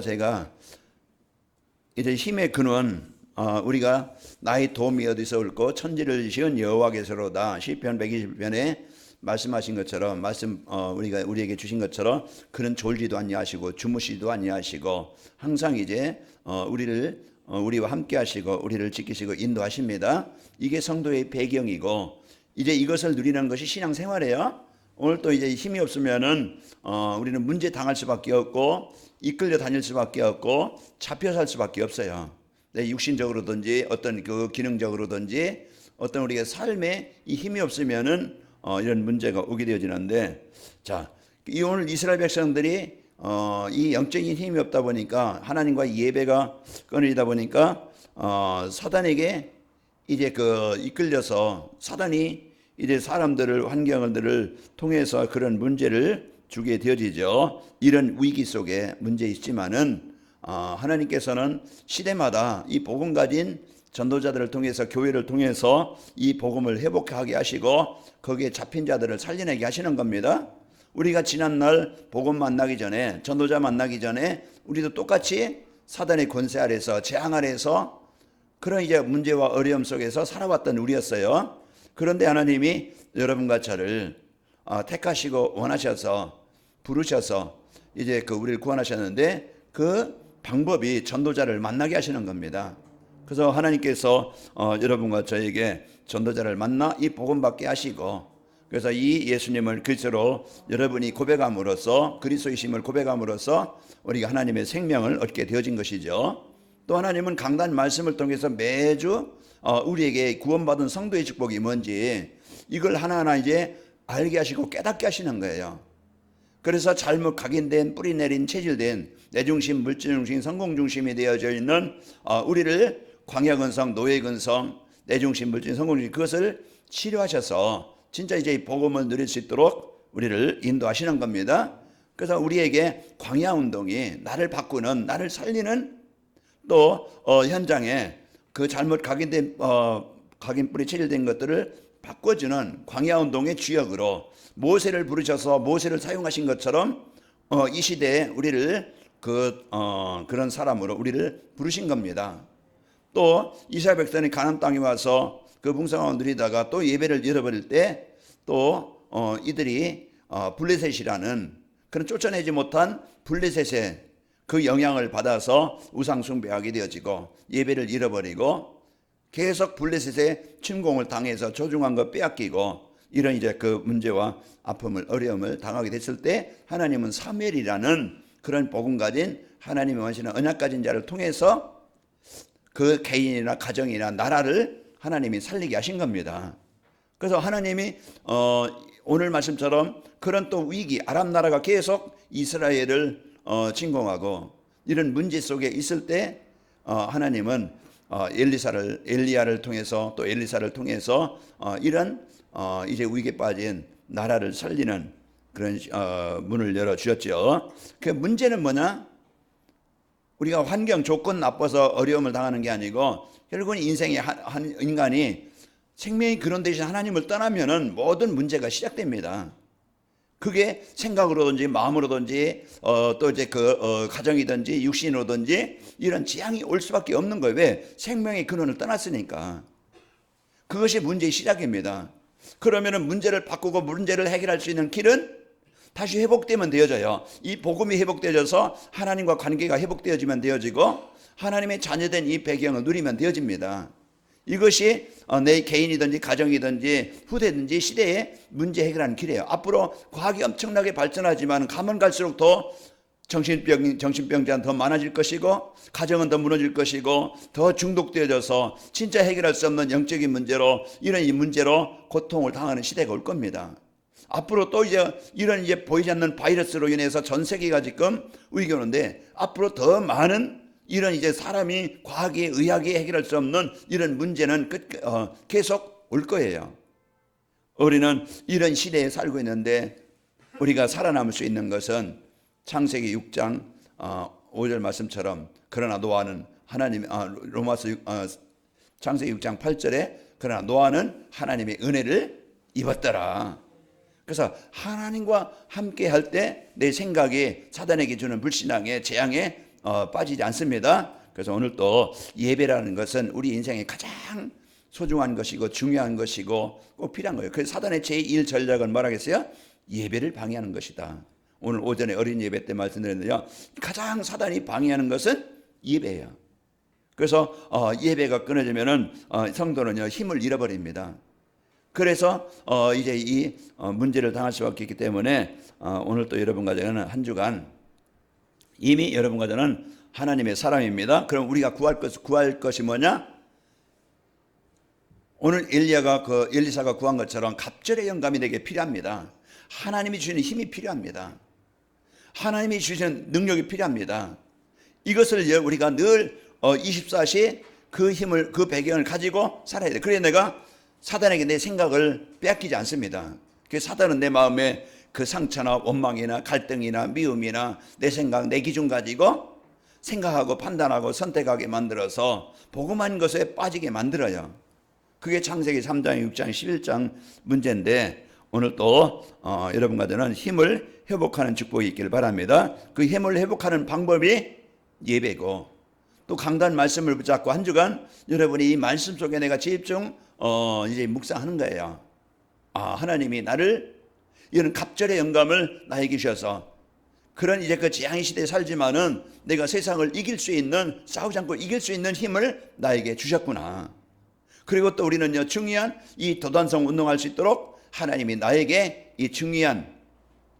제가 이제 힘의 근원 어, 우리가 나의 도움이 어디서 올고 천지를 지은 여호와께서로다 시편 120편에 말씀하신 것처럼 말씀 어, 우리가 우리에게 주신 것처럼 그는 졸지도 아니하시고 주무시도 아니하시고 항상 이제 어, 우리를 어, 우리와 함께 하시고 우리를 지키시고 인도하십니다. 이게 성도의 배경이고 이제 이것을 누리는 것이 신앙 생활이에요. 오늘 또 이제 힘이 없으면은 어, 우리는 문제 당할 수밖에 없고 이끌려 다닐 수밖에 없고 잡혀 살 수밖에 없어요. 내 육신적으로든지 어떤 그 기능적으로든지 어떤 우리가 삶에 이 힘이 없으면은 어, 이런 문제가 오게 되어지는데 자, 이 오늘 이스라엘 백성들이 어, 이 영적인 힘이 없다 보니까 하나님과 예배가 끊어지다 보니까 어, 사단에게 이제 그 이끌려서 사단이 이제 사람들을 환경들을 통해서 그런 문제를 주게 되어지죠. 이런 위기 속에 문제 있지만은 어, 하나님께서는 시대마다 이 복음 가진 전도자들을 통해서 교회를 통해서 이 복음을 회복하게 하시고 거기에 잡힌 자들을 살려내게 하시는 겁니다. 우리가 지난날 복음 만나기 전에 전도자 만나기 전에 우리도 똑같이 사단의 권세 아래서 재앙 아래서 그런 이제 문제와 어려움 속에서 살아왔던 우리였어요. 그런데 하나님이 여러분과 저를 어, 택하시고 원하셔서 부르셔서 이제 그 우리를 구원하셨는데 그 방법이 전도자를 만나게 하시는 겁니다. 그래서 하나님께서 어, 여러분과 저에게 전도자를 만나 이 복음 받게 하시고 그래서 이 예수님을 그리스도로 여러분이 고백함으로써 그리스도이심을 고백함으로써 우리가 하나님의 생명을 얻게 되어진 것이죠. 또 하나님은 강단 말씀을 통해서 매주 어, 우리에게 구원받은 성도의 축복이 뭔지 이걸 하나하나 이제 알게 하시고 깨닫게 하시는 거예요. 그래서 잘못 각인된 뿌리 내린 체질된 내중심, 물질중심, 성공중심이 되어져 있는 어, 우리를 광야근성, 노예근성, 내중심, 물질, 성공중심 그것을 치료하셔서 진짜 이제 이 복음을 누릴 수 있도록 우리를 인도하시는 겁니다. 그래서 우리에게 광야 운동이 나를 바꾸는, 나를 살리는 또 어, 현장에 그 잘못 각인된 어, 각인 뿌리 체질된 것들을 바꿔주는 광야 운동의 주역으로 모세를 부르셔서 모세를 사용하신 것처럼 어, 이 시대에 우리를 그 어, 그런 사람으로 우리를 부르신 겁니다. 또 이스라엘 백성이 가나안 땅에 와서 그 풍성함을 누리다가 또 예배를 잃어버릴 때또 어, 이들이 어, 블레셋이라는 그런 쫓아내지 못한 블레셋의 그 영향을 받아서 우상 숭배하게 되어지고 예배를 잃어버리고 계속 블레셋의 침공을 당해서 조중한 것 빼앗기고 이런 이제 그 문제와 아픔을 어려움을 당하게 됐을 때 하나님은 사멜이라는 그런 복음 가진 하나님의 원시는 언약 가진 자를 통해서 그 개인이나 가정이나 나라를 하나님이 살리게 하신 겁니다. 그래서 하나님이 어, 오늘 말씀처럼 그런 또 위기 아랍 나라가 계속 이스라엘을 어, 침공하고 이런 문제 속에 있을 때 어, 하나님은 어, 엘리사를 엘리야를 통해서 또 엘리사를 통해서 어, 이런 어, 이제 위기에 빠진 나라를 살리는 그런 어, 문을 열어 주셨죠. 그 문제는 뭐냐? 우리가 환경 조건 나빠서 어려움을 당하는 게 아니고 결국은 인생의 한, 한 인간이 생명이 그런 대신 하나님을 떠나면은 모든 문제가 시작됩니다. 그게 생각으로든지 마음으로든지 어, 또 이제 그 어, 가정이든지 육신으로든지 이런 지향이 올 수밖에 없는 거예요. 왜? 생명의 근원을 떠났으니까. 그것이 문제의 시작입니다. 그러면은 문제를 바꾸고 문제를 해결할 수 있는 길은 다시 회복되면 되어져요. 이 복음이 회복되어져서 하나님과 관계가 회복되어지면 되어지고 하나님의 자녀된 이 배경을 누리면 되어집니다. 이것이 어, 내 개인이든지 가정이든지 후대든지 시대의 문제 해결하는 길이에요. 앞으로 과학이 엄청나게 발전하지만 가면 갈수록 더 정신병, 정신병자는 더 많아질 것이고, 가정은 더 무너질 것이고, 더 중독되어져서 진짜 해결할 수 없는 영적인 문제로, 이런 이 문제로 고통을 당하는 시대가 올 겁니다. 앞으로 또 이제 이런 이제 보이지 않는 바이러스로 인해서 전 세계가 지금 위기 오는데, 앞으로 더 많은 이런 이제 사람이 과학이 의학이 해결할 수 없는 이런 문제는 끝, 어, 계속 올 거예요. 우리는 이런 시대에 살고 있는데 우리가 살아남을 수 있는 것은 창세기 6장 어, 5절 말씀처럼 그러나 노아는 하나님 아, 로마서 6, 어, 창세기 6장 8절에 그러나 노아는 하나님의 은혜를 입었더라. 그래서 하나님과 함께 할 때 내 생각이 사단에게 주는 불신앙의 재앙에 어, 빠지지 않습니다. 그래서 오늘 또 예배라는 것은 우리 인생에 가장 소중한 것이고 중요한 것이고 꼭 필요한 거예요. 그래서 사단의 제1 전략은 뭐라겠어요? 예배를 방해하는 것이다. 오늘 오전에 어린 예배 때 말씀드렸는데요. 가장 사단이 방해하는 것은 예배예요. 그래서 어, 예배가 끊어지면은 어, 성도는요 힘을 잃어버립니다. 그래서 어, 이제 이 어, 문제를 당할 수밖에 없기 때문에 어, 오늘 또 여러분과 저는 한 주간 이미 여러분과 저는 하나님의 사람입니다. 그럼 우리가 구할 것 구할 것이 뭐냐? 오늘 엘리야가 그 엘리사가 구한 것처럼 갑절의 영감이 내게 필요합니다. 하나님이 주시는 힘이 필요합니다. 하나님이 주시는 능력이 필요합니다. 이것을 우리가 늘 24시 그 힘을 그 배경을 가지고 살아야 돼. 그래 내가 사단에게 내 생각을 빼앗기지 않습니다. 그 사단은 내 마음에 그 상처나 원망이나 갈등이나 미움이나 내 생각, 내 기준 가지고 생각하고 판단하고 선택하게 만들어서 복음한 것에 빠지게 만들어요. 그게 창세기 3장, 6장, 11장 문제인데 오늘 또 어, 여러분과 저는 힘을 회복하는 축복이 있기를 바랍니다. 그 힘을 회복하는 방법이 예배고 또 강단 말씀을 붙잡고 한 주간 여러분이 이 말씀 속에 내가 집중 어, 이제 묵상하는 거예요. 아 하나님이 나를 이런 갑절의 영감을 나에게 주셔서 그런 이제 그 재앙의 시대에 살지만은 내가 세상을 이길 수 있는 싸우지 않고 이길 수 있는 힘을 나에게 주셨구나. 그리고 또 우리는요 중요한 이 도단성 운동할 수 있도록 하나님이 나에게 이 중요한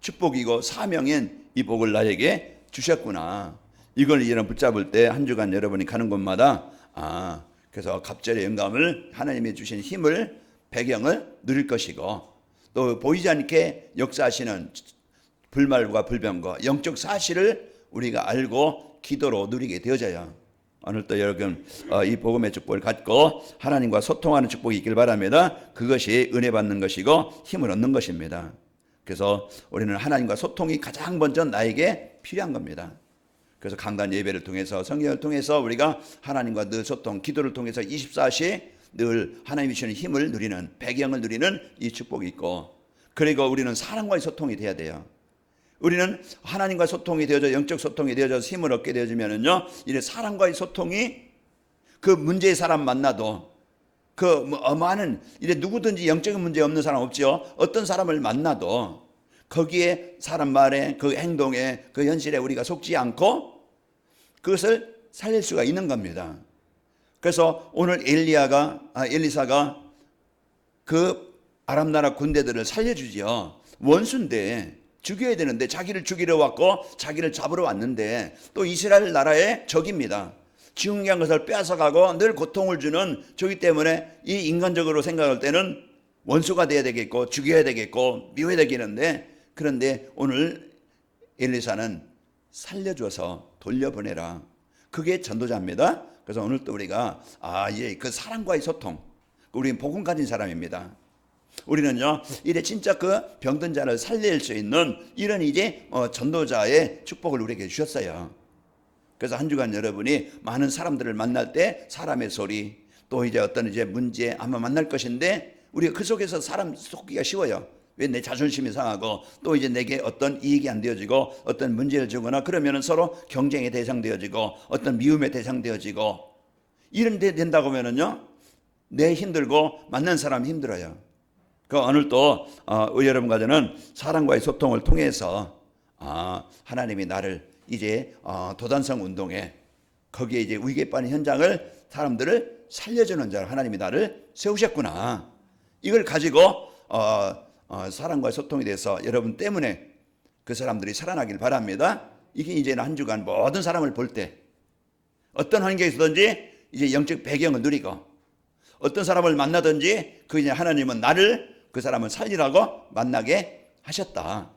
축복이고 사명인 이 복을 나에게 주셨구나. 이걸 이제는 붙잡을 때 한 주간 여러분이 가는 곳마다 아 그래서 갑절의 영감을 하나님이 주신 힘을 배경을 누릴 것이고 또 보이지 않게 역사하시는 불말과 불병과 영적 사실을 우리가 알고 기도로 누리게 되어져요. 오늘 또 여러분 어, 이 복음의 축복을 갖고 하나님과 소통하는 축복이 있길 바랍니다. 그것이 은혜 받는 것이고 힘을 얻는 것입니다. 그래서 우리는 하나님과 소통이 가장 먼저 나에게 필요한 겁니다. 그래서 강단 예배를 통해서 성경을 통해서 우리가 하나님과 늘 소통, 기도를 통해서 24시 늘 하나님이 주시는 힘을 누리는 배경을 누리는 이 축복이 있고 그리고 우리는 사람과의 소통이 돼야 돼요. 우리는 하나님과 소통이 되어져 영적 소통이 되어져 힘을 얻게 되어지면은요 이제 사람과의 소통이 그 문제의 사람 만나도 그뭐 많은 이제 누구든지 영적인 문제 없는 사람 없지요 어떤 사람을 만나도 거기에 사람 말에 그 행동에 그 현실에 우리가 속지 않고 그것을 살릴 수가 있는 겁니다. 그래서 오늘 엘리야가 아, 엘리사가 그 아람 나라 군대들을 살려주지요. 원수인데 죽여야 되는데 자기를 죽이러 왔고 자기를 잡으러 왔는데 또 이스라엘 나라의 적입니다. 중요한 것을 빼앗아가고 늘 고통을 주는 적이 때문에 이 인간적으로 생각할 때는 원수가 돼야 되겠고 죽여야 되겠고 미워야 되겠는데 그런데 오늘 엘리사는 살려줘서 돌려보내라. 그게 전도자입니다. 그래서 오늘 또 우리가 아, 예, 그 사람과의 소통. 우리는 복음 가진 사람입니다. 우리는요, 이래 진짜 그 병든 자를 살릴 수 있는 이런 이제 어, 전도자의 축복을 우리에게 주셨어요. 그래서 한 주간 여러분이 많은 사람들을 만날 때 사람의 소리 또 이제 어떤 이제 문제 아마 만날 것인데 우리가 그 속에서 사람 속기가 쉬워요. 왜 내 자존심이 상하고 또 이제 내게 어떤 이익이 안 되어지고 어떤 문제를 주거나 그러면은 서로 경쟁의 대상 되어지고 어떤 미움의 대상 되어지고 이런 데 된다고 하면은요 내 힘들고 만난 사람 힘들어요. 그 오늘 또 어, 여러분과 저는 사람과의 소통을 통해서 아, 하나님이 나를 이제 어, 도단성 운동에 거기에 이제 위기에 빠진 현장을 사람들을 살려주는 자로 하나님이 나를 세우셨구나. 이걸 가지고 어, 어, 사람과의 소통이 돼서 여러분 때문에 그 사람들이 살아나길 바랍니다. 이게 이제는 한 주간 모든 사람을 볼 때 어떤 환경에서든지 이제 영적 배경을 누리고 어떤 사람을 만나든지 그 이제 하나님은 나를 그 사람을 살리라고 만나게 하셨다.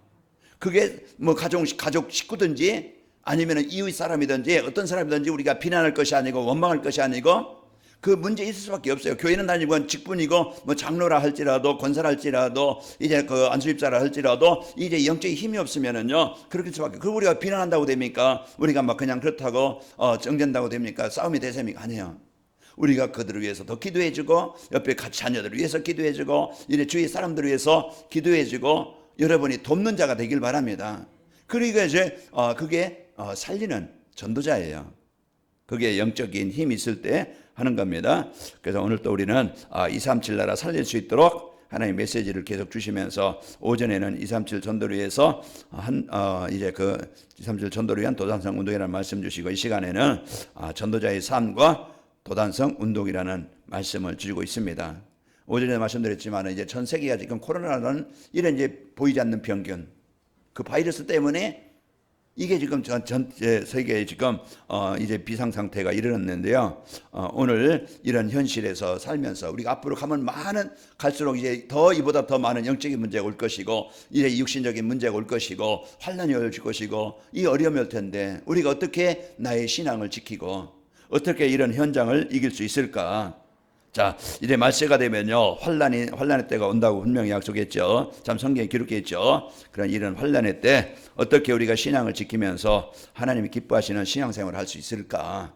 그게 뭐 가족 가족 식구든지 아니면 이웃 사람이든지 어떤 사람이든지 우리가 비난할 것이 아니고 원망할 것이 아니고 그 문제 있을 수밖에 없어요. 교회는 다니고 직분이고 뭐 장로라 할지라도 권사할지라도 이제 그 안수입자라 할지라도 이제 영적인 힘이 없으면은요 그렇게 수밖에. 그 우리가 비난한다고 됩니까? 우리가 막 그냥 그렇다고 어 정된다고 됩니까? 싸움이 대셈이가 아니에요. 우리가 그들을 위해서 더 기도해주고 옆에 같이 자녀들을 위해서 기도해주고 이래 주위 사람들을 위해서 기도해주고 여러분이 돕는 자가 되길 바랍니다. 그러니까 이제 어 그게 어 살리는 전도자예요. 그게 영적인 힘이 있을 때 하는 겁니다. 그래서 오늘 또 우리는 아, 237 나라 살릴 수 있도록 하나님 메시지를 계속 주시면서 오전에는 237 전도를 위해서 한 어, 이제 그 237 전도를 위한 도단성 운동이라는 말씀 주시고 이 시간에는 아, 전도자의 삶과 도단성 운동이라는 말씀을 주고 있습니다. 오전에 말씀드렸지만 이제 전 세계가 지금 코로나라는 이런 이제 보이지 않는 병균 그 바이러스 때문에 이게 지금 전, 전 세계에 지금 어, 이제 비상 상태가 이르렀는데요. 어, 오늘 이런 현실에서 살면서 우리가 앞으로 가면 많은 갈수록 이제 더 이보다 더 많은 영적인 문제가 올 것이고 이제 육신적인 문제가 올 것이고 환란이 올 것이고 이 어려움이 올 텐데 우리가 어떻게 나의 신앙을 지키고 어떻게 이런 현장을 이길 수 있을까? 자, 이제 말세가 되면요. 환란이 환란의 때가 온다고 분명히 약속했죠. 참 성경에 기록해 있죠. 그런 이런 환란의 때 어떻게 우리가 신앙을 지키면서 하나님이 기뻐하시는 신앙생활을 할 수 있을까?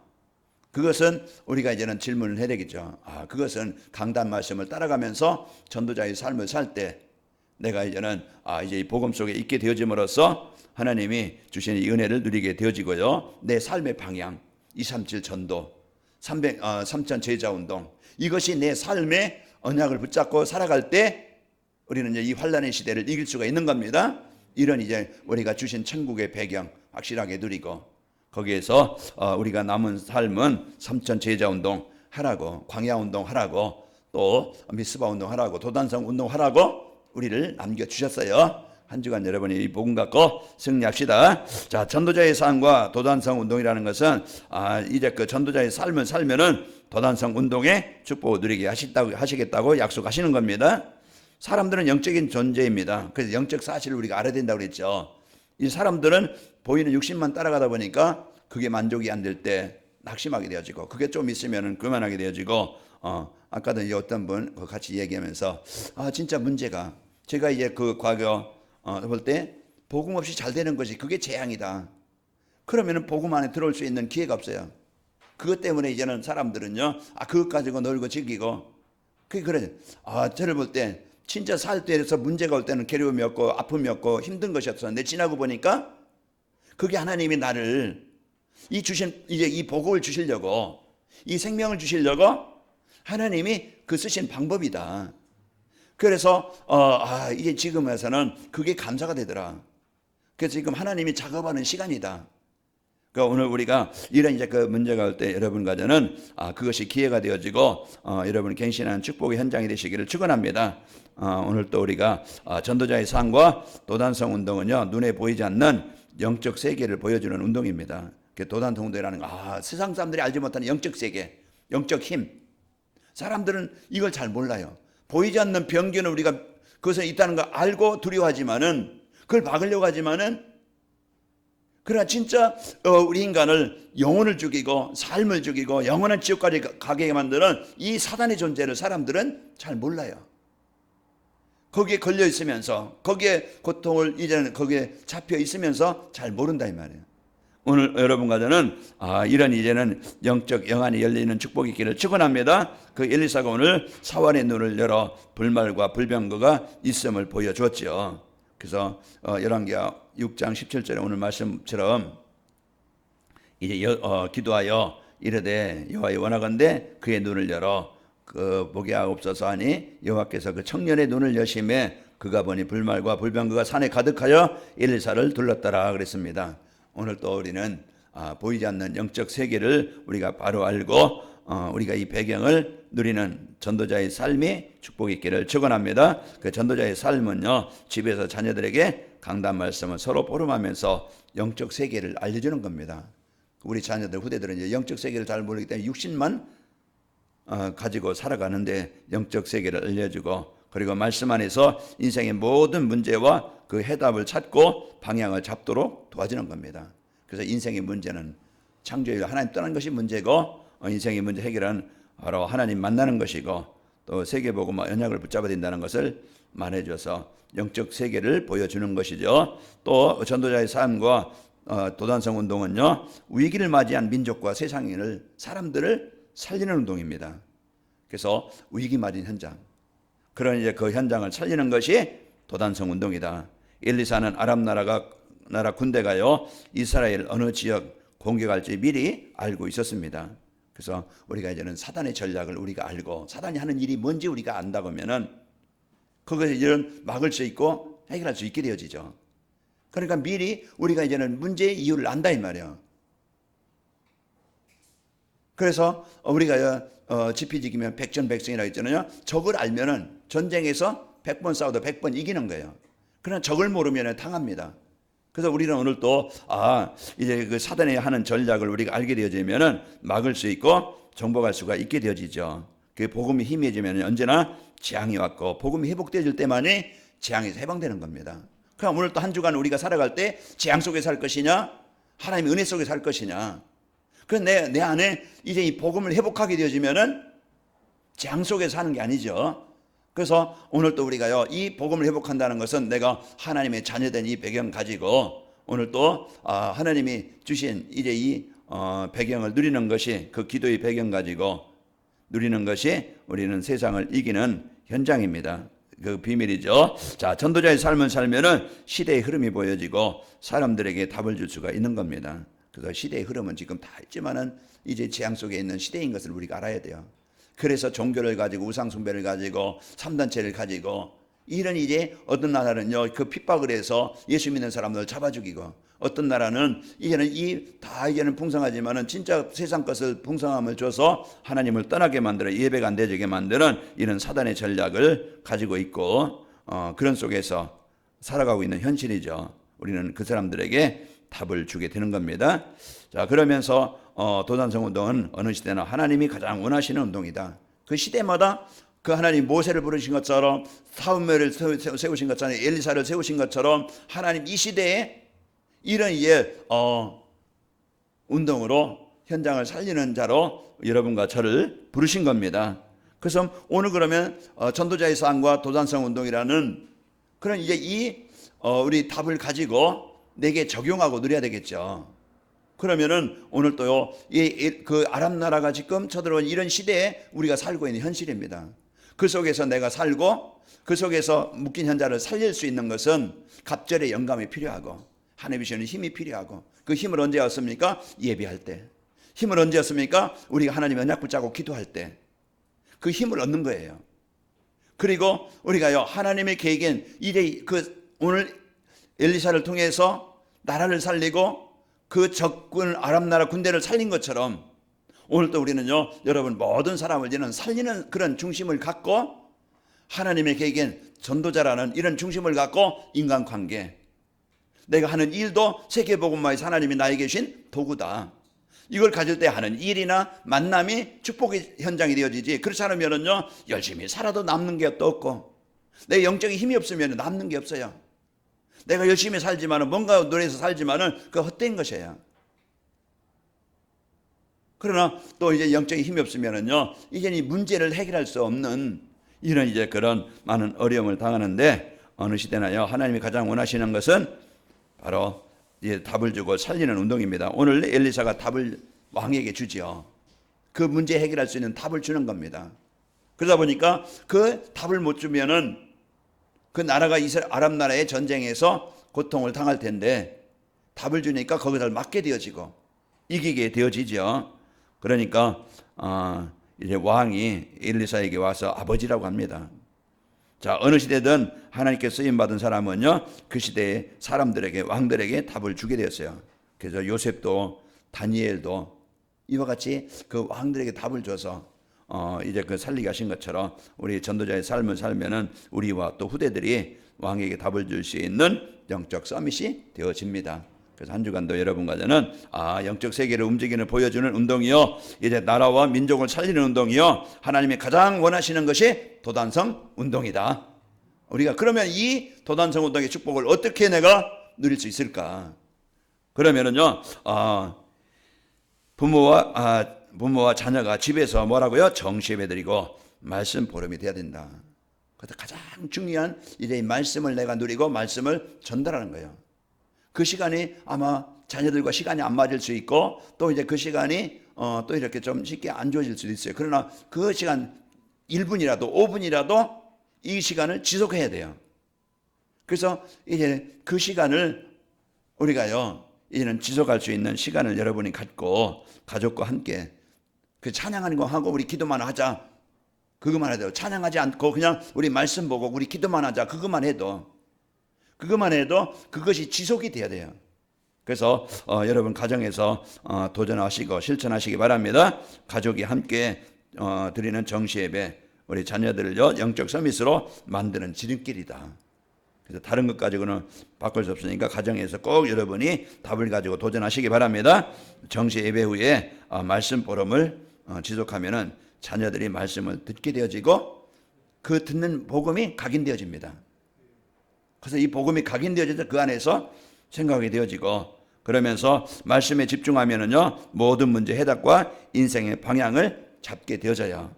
그것은 우리가 이제는 질문을 해야 되겠죠. 아, 그것은 강단 말씀을 따라가면서 전도자의 삶을 살 때 내가 이제는 아, 이제 이 복음 속에 있게 되어짐으로써 하나님이 주시는 이 은혜를 누리게 되어지고요. 내 삶의 방향, 237 전도, 300, 어, 3천 제자 운동, 이것이 내 삶의 언약을 붙잡고 살아갈 때 우리는 이제 이 환란의 시대를 이길 수가 있는 겁니다. 이런 이제 우리가 주신 천국의 배경 확실하게 누리고 거기에서 어, 우리가 남은 삶은 삼천 제자 운동 하라고 광야 운동 하라고 또 미스바 운동 하라고 도단성 운동 하라고 우리를 남겨 주셨어요. 한 주간 여러분이 이 복음 갖고 승리합시다. 자, 전도자의 삶과 도단성 운동이라는 것은 아, 이제 그 전도자의 삶을 살면은 도단성 운동에 축복을 누리게 하시다고 하시겠다고 약속하시는 겁니다. 사람들은 영적인 존재입니다. 그래서 영적 사실을 우리가 알아야 된다고 그랬죠. 이 사람들은 보이는 육신만 따라가다 보니까 그게 만족이 안 될 때 낙심하게 되어지고 그게 좀 있으면은 그만하게 되어지고 어 아까도 이 어떤 분 같이 얘기하면서 아 진짜 문제가 제가 이제 그 과거 어, 볼때 복음 없이 잘 되는 것이 그게 재앙이다. 그러면은 복음 안에 들어올 수 있는 기회가 없어요. 그것 때문에 이제는 사람들은요, 아, 그것 가지고 놀고 즐기고, 그게 그래. 아, 저를 볼 때, 진짜 살 때에서 문제가 올 때는 괴로움이 없고, 아픔이 없고, 힘든 것이 없었는데, 지나고 보니까, 그게 하나님이 나를, 이 주신, 이제 이 복을 주시려고, 이 생명을 주시려고, 하나님이 그 쓰신 방법이다. 그래서, 어, 아, 이게 지금에서는 그게 감사가 되더라. 그래서 지금 하나님이 작업하는 시간이다. 그러니까 오늘 우리가 이런 이제 그 문제가 올 때 여러분 가져는 아 그것이 기회가 되어지고 어, 여러분 갱신하는 축복의 현장이 되시기를 축원합니다. 어, 오늘 또 우리가 어, 전도자의 상과 도단성 운동은요 눈에 보이지 않는 영적 세계를 보여주는 운동입니다. 그 도단성 운동이라는 거, 아 세상 사람들이 알지 못하는 영적 세계, 영적 힘. 사람들은 이걸 잘 몰라요. 보이지 않는 병균을 우리가 그것에 있다는 걸 알고 두려워하지만은 그걸 막으려고 하지만은 그러나 진짜 어, 우리 인간을 영혼을 죽이고 삶을 죽이고 영원한 지옥까지 가게 만드는 이 사단의 존재를 사람들은 잘 몰라요. 거기에 걸려 있으면서 거기에 고통을 이제는 거기에 잡혀 있으면서 잘 모른다 이 말이에요. 오늘 여러분과 저는 아, 이런 이제는 영적 영안이 열리는 축복이 있기를 축원합니다. 그 엘리사가 오늘 사환의 눈을 열어 불말과 불병거가 있음을 보여주었지요. 그래서 어, 열왕기하 6장 17절에 오늘 말씀처럼 이제 여, 어, 기도하여 이르되 여호와의 원하건대 그의 눈을 열어 그 보게 하옵소서 하니 여호와께서 그 청년의 눈을 여심해 그가 보니 불말과 불병거가 산에 가득하여 엘리사를 둘렀더라 그랬습니다. 오늘 또 우리는 아, 보이지 않는 영적 세계를 우리가 바로 알고 어, 우리가 이 배경을 누리는 전도자의 삶이 축복이 있기를 축원합니다. 그 전도자의 삶은요 집에서 자녀들에게 강단 말씀을 서로 포럼하면서 영적 세계를 알려주는 겁니다. 우리 자녀들 후대들은 이제 영적 세계를 잘 모르기 때문에 육신만 어, 가지고 살아가는데 영적 세계를 알려주고 그리고 말씀 안에서 인생의 모든 문제와 그 해답을 찾고 방향을 잡도록 도와주는 겁니다. 그래서 인생의 문제는 창조일 하나님 떠난 것이 문제고 어, 인생의 문제 해결은 바로 하나님 만나는 것이고 또 세계보고 언약을 붙잡아야 된다는 것을 말해줘서 영적 세계를 보여주는 것이죠. 또 전도자의 삶과 어, 도단성 운동은요 위기를 맞이한 민족과 세상인을 사람들을 살리는 운동입니다. 그래서 위기 맞은 현장 그런 이제 그 현장을 살리는 것이 도단성 운동이다. 엘리사는 아랍 나라가 나라 군대가요 이스라엘 어느 지역 공격할지 미리 알고 있었습니다. 그래서 우리가 이제는 사단의 전략을 우리가 알고 사단이 하는 일이 뭔지 우리가 안다 그러면은 그것을 이제는 막을 수 있고 해결할 수 있게 되어지죠. 그러니까 미리 우리가 이제는 문제의 이유를 안다 이 말이에요. 그래서 우리가 어, 지피지기면 백전백승이라고 했잖아요. 적을 알면은 전쟁에서 100번 싸워도 100번 이기는 거예요. 그러나 적을 모르면 당합니다. 그래서 우리는 오늘 또, 아, 이제 그 사단이 하는 전략을 우리가 알게 되어지면은 막을 수 있고 정복할 수가 있게 되어지죠. 그 복음이 희미해지면 언제나 재앙이 왔고 복음이 회복되어질 때만이 재앙에서 해방되는 겁니다. 그럼 오늘 또 한 주간 우리가 살아갈 때 재앙 속에 살 것이냐? 하나님의 은혜 속에 살 것이냐? 그 내, 내 안에 이제 이 복음을 회복하게 되어지면은 재앙 속에 사는 게 아니죠. 그래서 오늘 또 우리가요, 이 복음을 회복한다는 것은 내가 하나님의 자녀된 이 배경 가지고 오늘 또 아, 하나님이 주신 이제 이 어, 배경을 누리는 것이 그 기도의 배경 가지고 누리는 것이 우리는 세상을 이기는 현장입니다. 그 비밀이죠. 자, 전도자의 삶을 살면은 시대의 흐름이 보여지고 사람들에게 답을 줄 수가 있는 겁니다. 그래서 시대의 흐름은 지금 다 있지만은 이제 재앙 속에 있는 시대인 것을 우리가 알아야 돼요. 그래서 종교를 가지고 우상숭배를 가지고 삼단체를 가지고 이런 이제 어떤 나라는요 그 핍박을 해서 예수 믿는 사람들 잡아 죽이고 어떤 나라는 이제는 이 다 이제는 풍성하지만은 진짜 세상 것을 풍성함을 줘서 하나님을 떠나게 만들어 예배가 안 되게 만드는 이런 사단의 전략을 가지고 있고 어, 그런 속에서 살아가고 있는 현실이죠. 우리는 그 사람들에게 답을 주게 되는 겁니다. 자 그러면서 어, 도단성 운동은 어느 시대나 하나님이 가장 원하시는 운동이다. 그 시대마다 그 하나님 모세를 부르신 것처럼 사무엘을 세우신 것처럼 엘리사를 세우신 것처럼 하나님 이 시대에 이런 예 어, 운동으로 현장을 살리는 자로 여러분과 저를 부르신 겁니다. 그래서 오늘 그러면 어, 전도자의 삶과 도단성 운동이라는 그런 이제 이 어, 우리 답을 가지고 내게 적용하고 누려야 되겠죠. 그러면은 오늘 또요, 이 그 아랍 나라가 지금 쳐들어온 이런 시대에 우리가 살고 있는 현실입니다. 그 속에서 내가 살고 그 속에서 묶인 현자를 살릴 수 있는 것은 갑절의 영감이 필요하고 하나님이 주시는 힘이 필요하고 그 힘을 언제 얻습니까? 예배할 때. 힘을 언제 얻습니까? 우리가 하나님 언약 붙잡고 기도할 때. 그 힘을 얻는 거예요. 그리고 우리가요, 하나님의 계획엔 이제 그 오늘 엘리사를 통해서 나라를 살리고 그 적군 아랍 나라 군대를 살린 것처럼 오늘도 우리는요, 여러분 모든 사람을 이제는 살리는 그런 중심을 갖고 하나님의 계획엔 전도자라는 이런 중심을 갖고 인간 관계, 내가 하는 일도 세계복음화에서 하나님이 나에게 주신 도구다. 이걸 가질 때 하는 일이나 만남이 축복의 현장이 되어지지. 그렇지 않으면은요, 열심히 살아도 남는 게 또 없고, 내 영적인 힘이 없으면 남는 게 없어요. 내가 열심히 살지만은 뭔가 노래해서 살지만은 그 헛된 것이에요. 그러나 또 이제 영적인 힘이 없으면은요, 이제 이 문제를 해결할 수 없는 이런 이제 그런 많은 어려움을 당하는데 어느 시대나요, 하나님이 가장 원하시는 것은 바로 이제 답을 주고 살리는 운동입니다. 오늘 엘리사가 답을 왕에게 주지요. 그 문제 해결할 수 있는 답을 주는 겁니다. 그러다 보니까 그 답을 못 주면은 그 나라가 이스라엘 아랍 나라의 전쟁에서 고통을 당할 텐데 답을 주니까 거기서 맞게 되어지고 이기게 되어지죠. 그러니까 어, 이제 왕이 엘리사에게 와서 아버지라고 합니다. 자 어느 시대든 하나님께 쓰임 받은 사람은요 그 시대의 사람들에게 왕들에게 답을 주게 되었어요. 그래서 요셉도 다니엘도 이와 같이 그 왕들에게 답을 줘서 어, 이제 그 살리게 하신 것처럼 우리 전도자의 삶을 살면은 우리와 또 후대들이 왕에게 답을 줄 수 있는 영적 서밋이 되어집니다. 그래서 한 주간도 여러분과 저는 아 영적 세계를 움직이는 보여주는 운동이요 이제 나라와 민족을 살리는 운동이요 하나님이 가장 원하시는 것이 도단성 운동이다. 우리가 그러면 이 도단성 운동의 축복을 어떻게 내가 누릴 수 있을까? 그러면은요 아 부모와 아 부모와 자녀가 집에서 뭐라고요? 정시예배드리고 말씀 보름이 돼야 된다. 그래서 가장 중요한 이제 말씀을 내가 누리고 말씀을 전달하는 거예요. 그 시간이 아마 자녀들과 시간이 안 맞을 수 있고 또 이제 그 시간이 어, 또 이렇게 좀 쉽게 안 좋아질 수도 있어요. 그러나 그 시간 1분이라도 5분이라도 이 시간을 지속해야 돼요. 그래서 이제 그 시간을 우리가요 이제는 지속할 수 있는 시간을 여러분이 갖고 가족과 함께 그 찬양하는 거 하고 우리 기도만 하자. 그것만 해도 찬양하지 않고 그냥 우리 말씀 보고 우리 기도만 하자. 그것만 해도 그것만 해도 그것이 지속이 돼야 돼요. 그래서 어, 여러분 가정에서 어, 도전하시고 실천하시기 바랍니다. 가족이 함께 어, 드리는 정시 예배 우리 자녀들을요 영적 서밋으로 만드는 지름길이다. 그래서 다른 것 가지고는 바꿀 수 없으니까 가정에서 꼭 여러분이 답을 가지고 도전하시기 바랍니다. 정시 예배 후에 어, 말씀 포럼을 어, 지속하면은 자녀들이 말씀을 듣게 되어지고 그 듣는 복음이 각인되어집니다. 그래서 이 복음이 각인되어져서 그 안에서 생각하게 되어지고 그러면서 말씀에 집중하면은요 모든 문제 해답과 인생의 방향을 잡게 되어져요.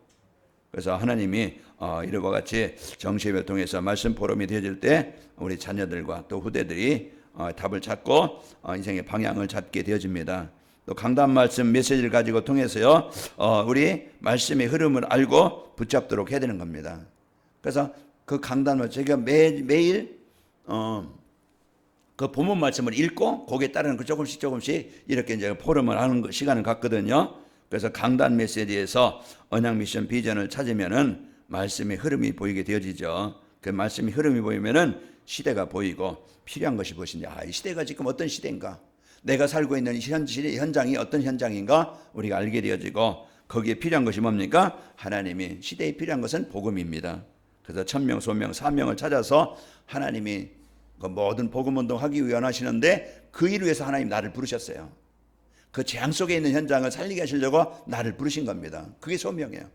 그래서 하나님이 어, 이와 같이 정시예배를 통해서 말씀 포럼이 되어질 때 우리 자녀들과 또 후대들이 어, 답을 찾고 어, 인생의 방향을 잡게 되어집니다. 또 강단 말씀 메시지를 가지고 통해서요 어, 우리 말씀의 흐름을 알고 붙잡도록 해야 되는 겁니다. 그래서 그 강단을 제가 매, 매일 어, 그 본문 말씀을 읽고 거기에 따르는 그 조금씩 조금씩 이렇게 이제 포럼을 하는 거- 시간을 갖거든요. 그래서 강단 메시지에서 언약 미션 비전을 찾으면은 말씀의 흐름이 보이게 되어지죠. 그 말씀의 흐름이 보이면은 시대가 보이고 필요한 것이 무엇인지 아, 이 시대가 지금 어떤 시대인가? 내가 살고 있는 이 현, 현장이 어떤 현장인가 우리가 알게 되어지고 거기에 필요한 것이 뭡니까? 하나님이 시대에 필요한 것은 복음입니다. 그래서 천명, 소명, 사명을 찾아서 하나님이 그 모든 복음 운동하기 위해 하시는데 그 일을 위해서 하나님 나를 부르셨어요. 그 재앙 속에 있는 현장을 살리게 하시려고 나를 부르신 겁니다. 그게 소명이에요.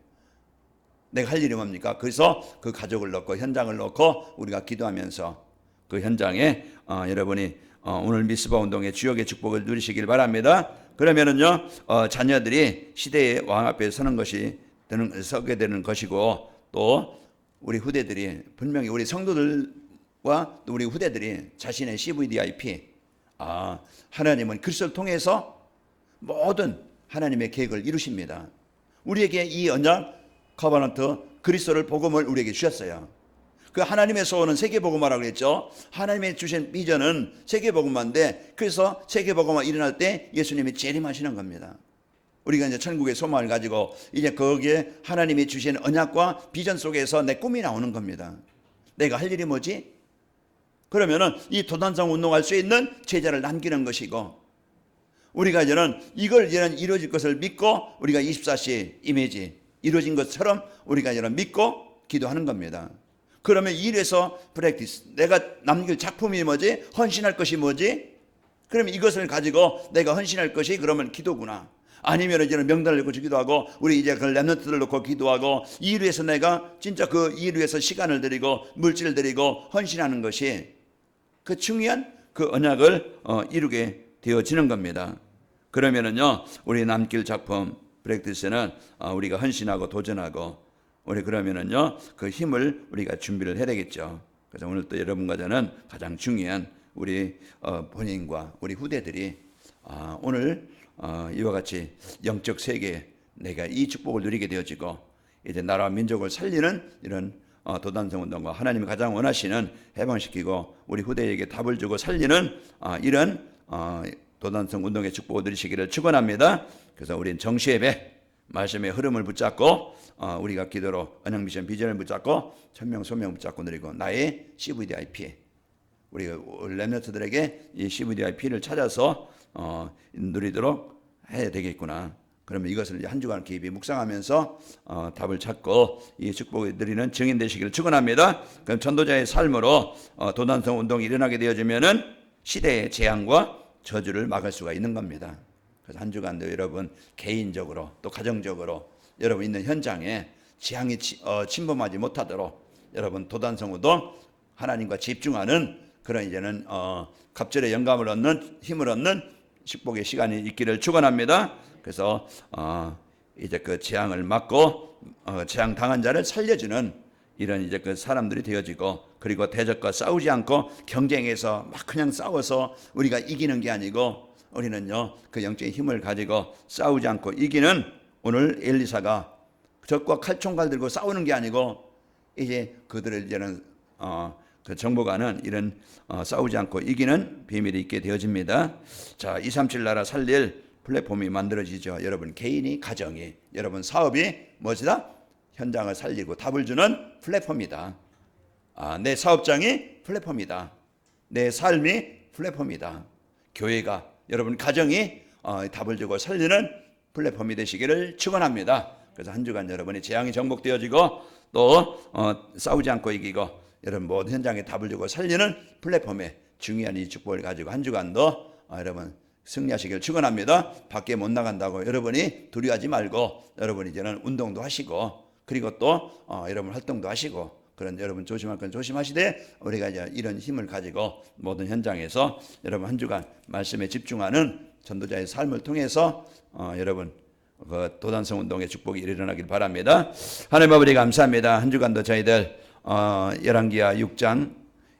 내가 할 일이 뭡니까? 그래서 그 가족을 넣고 현장을 넣고 우리가 기도하면서 그 현장에 어, 여러분이 어, 오늘 미스바 운동의 주역의 축복을 누리시길 바랍니다. 그러면은요 어, 자녀들이 시대의 왕 앞에 서는 것이 되는 서게 되는 것이고 또 우리 후대들이 분명히 우리 성도들과 또 우리 후대들이 자신의 CVDIP 아 하나님은 그리스도를 통해서 모든 하나님의 계획을 이루십니다. 우리에게 이 언약 커버넌트 그리스도를 복음을 우리에게 주셨어요. 그 하나님의 소원은 세계 복음화라고 그랬죠. 하나님의 주신 비전은 세계 복음화인데 그래서 세계 복음화 일어날 때 예수님이 재림하시는 겁니다. 우리가 이제 천국의 소망을 가지고 이제 거기에 하나님이 주신 언약과 비전 속에서 내 꿈이 나오는 겁니다. 내가 할 일이 뭐지? 그러면은 이 도단성 운동할 수 있는 제자를 남기는 것이고 우리가 이제는 이걸 이제는 이루어질 것을 믿고 우리가 24시 이미지 이루어진 것처럼 우리가 이제는 믿고 기도하는 겁니다. 그러면 일에서 프랙티스 내가 남길 작품이 뭐지? 헌신할 것이 뭐지? 그러면 이것을 가지고 내가 헌신할 것이 그러면 기도구나. 아니면 이제는 명단을 놓고 기도하고 우리 이제 그 랩런트를 놓고 기도하고 이일 위해서 내가 진짜 그일 위해서 시간을 들이고 물질을 들이고 헌신하는 것이 그 중요한 그 언약을 어, 이루게 되어지는 겁니다. 그러면은요 우리 남길 작품 프랙티스는 어, 우리가 헌신하고 도전하고 우리 그러면은요 그 힘을 우리가 준비를 해야 되겠죠. 그래서 오늘 또 여러분과 저는 가장 중요한 우리 어, 본인과 우리 후대들이 아, 오늘 어, 이와 같이 영적 세계 내가 이 축복을 누리게 되어지고 이제 나라와 민족을 살리는 이런 어, 도단성 운동과 하나님이 가장 원하시는 해방시키고 우리 후대에게 답을 주고 살리는 어, 이런 어, 도단성 운동의 축복을 누리시기를 축원합니다. 그래서 우리는 정시 예배 말씀의 흐름을 붙잡고 어, 우리가 기도로 언약 미션 비전을 붙잡고 천명 소명 붙잡고 누리고 나의 CVDIP 우리 렘너트들에게 이 CVDIP를 찾아서 어, 누리도록 해야 되겠구나. 그러면 이것을 한 주간 깊이 묵상하면서 어, 답을 찾고 이 축복을 드리는 증인 되시기를 축원합니다. 그럼 전도자의 삶으로 어, 도단성 운동이 일어나게 되어지면은 시대의 재앙과 저주를 막을 수가 있는 겁니다. 그래서 한 주간도 여러분 개인적으로 또 가정적으로 여러분 있는 현장에 재앙이 치- 어, 침범하지 못하도록 여러분 도단성 운동 하나님과 집중하는 그런 이제는 어, 갑절의 영감을 얻는 힘을 얻는 축복의 시간이 있기를 축원합니다. 그래서 어, 이제 그 재앙을 막고 어, 재앙 당한 자를 살려주는 이런 이제 그 사람들이 되어지고 그리고 대적과 싸우지 않고 경쟁에서 막 그냥 싸워서 우리가 이기는 게 아니고 우리는요 그 영적인 힘을 가지고 싸우지 않고 이기는 오늘 엘리사가 적과 칼총갈 들고 싸우는 게 아니고 이제 그들을 이제는 어, 그 정보가는 이런 어, 싸우지 않고 이기는 비밀이 있게 되어집니다. 자, 237 나라 살릴 플랫폼이 만들어지죠. 여러분 개인이 가정이 여러분 사업이 뭐지다? 현장을 살리고 답을 주는 플랫폼이다. 아, 내 사업장이 플랫폼이다. 내 삶이 플랫폼이다. 교회가 여러분 가정이 어, 답을 주고 살리는 플랫폼이 되시기를 축원합니다. 그래서 한 주간 여러분이 재앙이 정복되어지고 또 어, 싸우지 않고 이기고 여러분 모든 현장에 답을 주고 살리는 플랫폼에 중요한 이 축복을 가지고 한 주간도 어, 여러분 승리하시길 축원합니다. 밖에 못 나간다고 여러분이 두려워하지 말고 여러분 이제는 운동도 하시고 그리고 또 어, 여러분 활동도 하시고 그런 여러분 조심할 건 조심하시되 우리가 이제 이런 힘을 가지고 모든 현장에서 여러분 한 주간 말씀에 집중하는 전도자의 삶을 통해서 어, 여러분 그 도단성 운동의 축복이 일어나길 바랍니다. 하나님 아버지 감사합니다. 한 주간도 저희들 어, 열왕기하 6장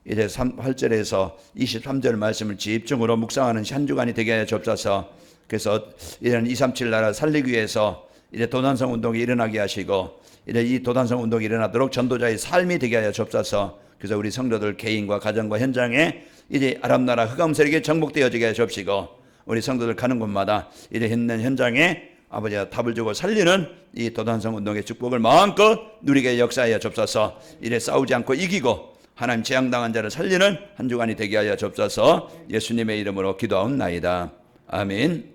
이제 3, 8절에서 23절 말씀을 집중으로 묵상하는 한 주간이 되게 주옵소서. 그래서 이런 237 나라 살리기 위해서 이제 도단성 운동이 일어나게 하시고 이제 이 도단성 운동이 일어나도록 전도자의 삶이 되게 하여 주옵소서. 그래서 우리 성도들 개인과 가정과 현장에 이제 아랍 나라 흑암 세력에 정복되어지게 하여 주옵시고 우리 성도들 가는 곳마다 이제 있는 현장에 아버지가 답을 주고 살리는 이 도단성 운동의 축복을 마음껏 누리게 역사하여 주옵소서. 이래 싸우지 않고 이기고 하나님 재앙당한 자를 살리는 한 주간이 되게 하여 주옵소서. 예수님의 이름으로 기도하옵나이다. 아멘.